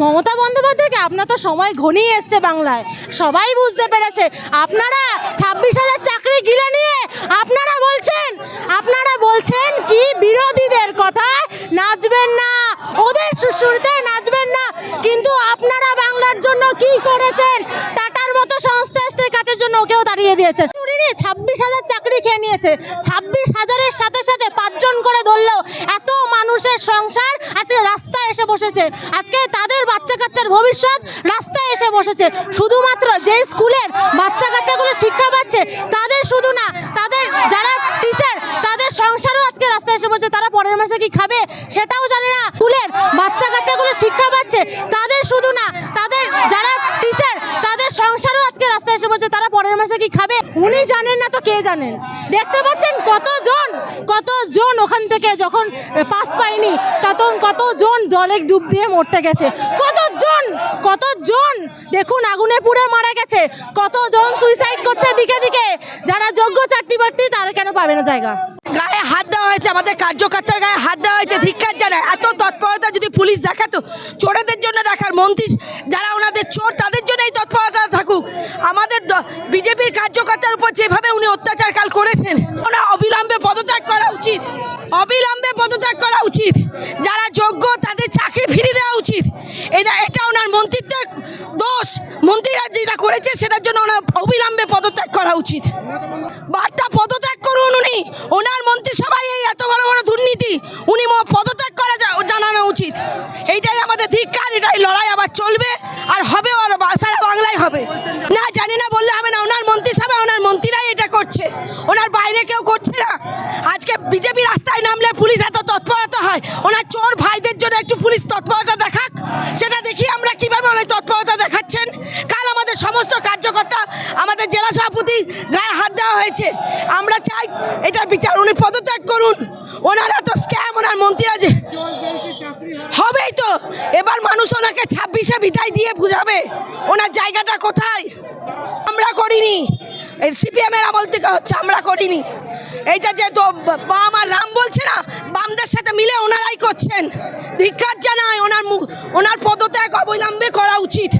মমতা বন্দ্যোপাধ্যায়কে আপনার তো সময় ঘনিয়ে এসছে বাংলায়। সবাই বুঝতে পেরেছে। আপনারা ছাব্বিশ হাজার চাকরি গিলে নিয়ে আপনারা বলছেন আপনারা বলছেন কি বিরোধীদের কথায় নাচবেন না। ওদের সুশুরিতে নাচবেন না। কিন্তু আপনারা বাংলার জন্য কি করেছেন? টাটার মতো সংস্থা কাজের জন্য ওকেও দাঁড়িয়ে দিয়েছেন। ছাব্বিশ হাজার চাকরি খেয়ে নিয়েছে। ছাব্বিশ হাজারের সাথে সাথে পাঁচজন করে ধরলেও এত মানুষের সংসার আজকে রাস্তায় এসে বসেছে। আজকে তাদের বাচ্চা কাচ্চার ভবিষ্যৎ রাস্তায় এসে বসেছে। শুধুমাত্র যে স্কুলের বাচ্চা কাচ্চাগুলো শিক্ষা পাচ্ছে, তাদের শুধু না, তাদের যারা টিচার তাদের সংসারও আজকে রাস্তায় এসে বসেছে। তারা পরের মাসে কি খাবে সেটাও জানে না। স্কুলের বাচ্চা কাচ্চাগুলো শিক্ষা পাচ্ছে, তাদের শুধু না, তাদের যারা টিচার তাদের সংসারও আজকে রাস্তায় এসে বসেছে। তারা পরের মাসে কি খাবে? উনি জানেন না কে জানেন? দেখতে পাচ্ছেন কতজন কতজন ওখান থেকে যখন পাস পায়নি, তখন কতজন জলে ডুব দিয়ে মরতে গেছে? কতজন কতজন? দেখুন, আগুনে পুড়ে মারা গেছে। কতজন সুইসাইড করছে দিকে দিকে? যারা যোগ্য চাকরি বাকরি তারা কেন পাবে না জায়গা? গায়ে হাত দেওয়া হয়েছে, আমাদের কার্যকর্তার গায়ে হাত দেওয়া হয়েছে ধিক্কার জানায়। এত তৎপরতা যদি পুলিশ দেখাতো, চোরেদের জন্য দেখার মন্ত্রী, যারা ওনাদের চোর, তাদের জন্য এই তৎপরতা থাকুক আমাদের বিজেপির কার্যকর্তার উপর যেভাবে উনি অত্যাচার কাল করেছেন, ওনার অবিলম্বে পদত্যাগ করা উচিত। অবিলম্বে পদত্যাগ করা উচিত। যারা যোগ্য, তাদের চাকরি ফিরিয়ে দেওয়া উচিত। এটা এটা ওনার মন্ত্রিত্বের দোষ। মন্ত্রীরা যেটা করেছে, সেটার জন্য ওনার অবিলম্বে পদত্যাগ করা উচিত। বার্তা, পদত্যাগ করুন উনি। ওনার মন্ত্রিসভায় এই এত বড় বড় দুর্নীতি, উনি পদত্যাগ করা জানানো উচিত। এইটাই আমাদের ধিক্কার, এটাই লড়াই আবার চলবে। ওনার বাইরে কেউ করছে না। আজকে বিজেপি রাস্তায় নামলে পুলিশ এত তৎপরতা হয়, ওনার চোর ভাইদের জন্য একটু পুলিশ তৎপরতা দেখাক। সেটা দেখি আমরা কীভাবে ওনার তৎপরতা দেখাচ্ছেন। কাল আমাদের সমস্ত কার্যকর্তা, আমাদের জেলা সভাপতি গায়ে হাত দেওয়া হয়েছে। আমরা চাই এটার বিচার, উনি পদত্যাগ করুন। ওনারা তো স্ক্যাম ওনার মন্ত্রীরা যে হবেই তো। এবার মানুষ ওনাকে ছাব্বিশে বিদায় দিয়ে বুঝাবে, ওনার জায়গাটা কোথায়? আমরা করিনি। এই সিপিএমের আমল থেকে হচ্ছে আমরা করিনি। এইটা যেহেতু বাম আর রাম বলছে না, বামদের সাথে মিলে ওনারাই করছেন। ভিক্ষার জানায় ওনার মুখ ওনার পদত্যাগ অবলম্বে করা উচিত।